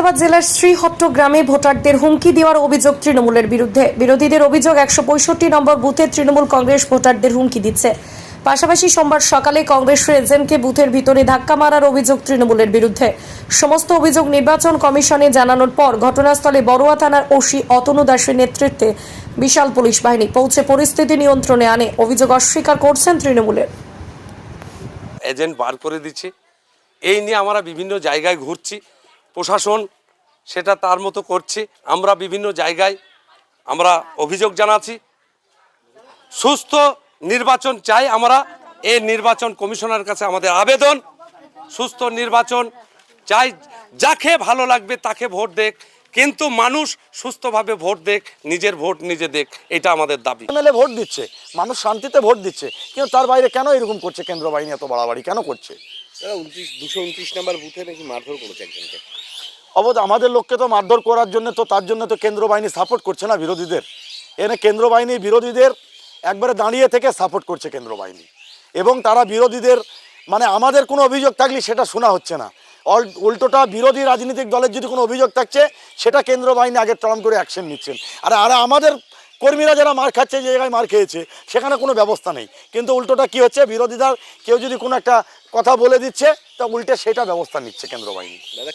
মুর্শিদাবাদ জেলার শ্রীহট্ট গ্রামে ভোটারদের হুমকি দেওয়ার অভিযোগ তৃণমূলের বিরুদ্ধে। বিরোধীদের অভিযোগ একশো পঁয়ষট্টি নম্বর বুথে তৃণমূল কংগ্রেস ভোটারদের হুমকি দিচ্ছে। পাশাপাশি সোমবার সকালে কংগ্রেসের এজেন্টকে বুথের ভিতরে ধাক্কা মারার অভিযোগ তৃণমূলের বিরুদ্ধে। সমস্ত অভিযোগ নির্বাচন কমিশনে জানানোর পর ঘটনাস্থলে বড়ুয়া থানার ওসি অতনু দাসের নেতৃত্বে বিশাল পুলিশ বাহিনী পৌঁছে পরিস্থিতি নিয়ন্ত্রণে আনে। অভিযোগ অস্বীকার করছেন তৃণমূলের। এজেন্ট বার করে দিচ্ছি। এই নিয়ে আমরা বিভিন্ন জায়গায় ঘুরছি। প্রশাসন সেটা তার মতো করছে। আমরা বিভিন্ন জায়গায় আমরা অভিযোগ জানাচ্ছি। সুস্থ নির্বাচন চাই আমরা। এই নির্বাচন কমিশনার কাছে আমাদের আবেদন। সুস্থ নির্বাচন চাই। যাকে ভালো লাগবে তাকে ভোট দেখ। কিন্তু মানুষ সুস্থভাবে ভোট দেখ, নিজের ভোট নিজে দেখ। এটা আমাদের দাবি। এমএলএ ভোট দিচ্ছে, মানুষ শান্তিতে ভোট দিচ্ছে। কিন্তু তার বাইরে কেন এরকম করছে? কেন্দ্র বাহিনী এত বাড়াবাড়ি কেন করছে? অবধ আমাদের লোককে তো মারধর করার জন্য তো, তার জন্য তো কেন্দ্র বাহিনী সাপোর্ট করছে না বিরোধীদের। এনে কেন্দ্র বাহিনী বিরোধীদের একবারে দাঁড়িয়ে থেকে সাপোর্ট করছে কেন্দ্র বাহিনী। এবং তারা বিরোধীদের মানে আমাদের কোনো অভিযোগ থাকলে সেটা শোনা হচ্ছে না। উল্টোটা বিরোধী রাজনৈতিক দলের যদি কোনো অভিযোগ থাকছে, সেটা কেন্দ্র বাহিনী আগে ট্রাম করে অ্যাকশন নিচ্ছেন। আর আর আমাদের কর্মীরা যারা মার খাচ্ছে, যে জায়গায় মার খেয়েছে, সেখানে কোনো ব্যবস্থা নেই। কিন্তু উল্টোটা কি হচ্ছে? বিরোধীদের কেউ যদি কোনো একটা কথা বলে দিচ্ছে, তা উল্টে সেটা ব্যবস্থা নিচ্ছে কেন্দ্র বাহিনী দাদা